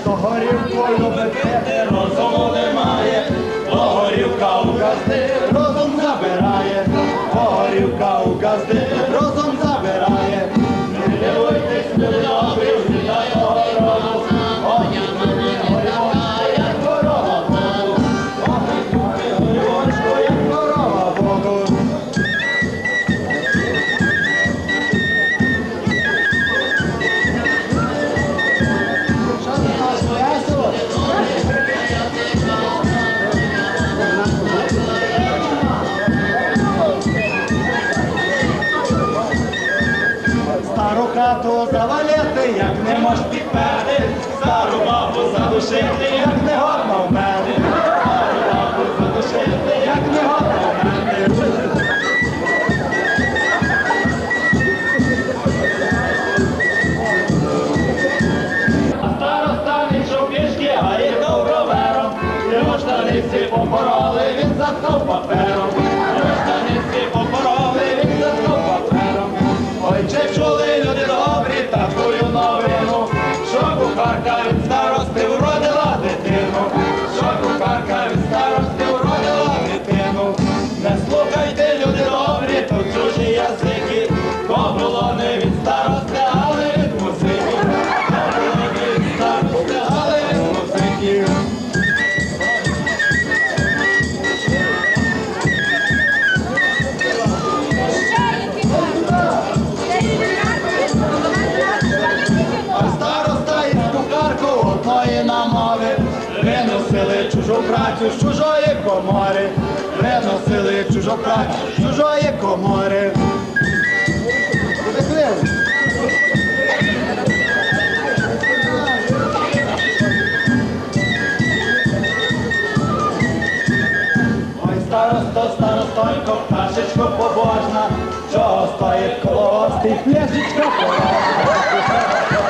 Хто горівкою без розуму немає, горівка у газди розум забирає, горівка у газди Стару хату завалити, як не мож підпети, стару бабу задушити, як не годно в мене, бабу задушити, як не годно в мене. А староста він йшов пішки, а їхав ровером. Його штаниці попороли, він заткнув папером. Що кухарка Виносили чужу працю з чужої комори Виносили чужу працю з чужої комори Ой, старосто, старостонько, пташечко побожна, чого стоїть коло гостей, пляшечка порожна.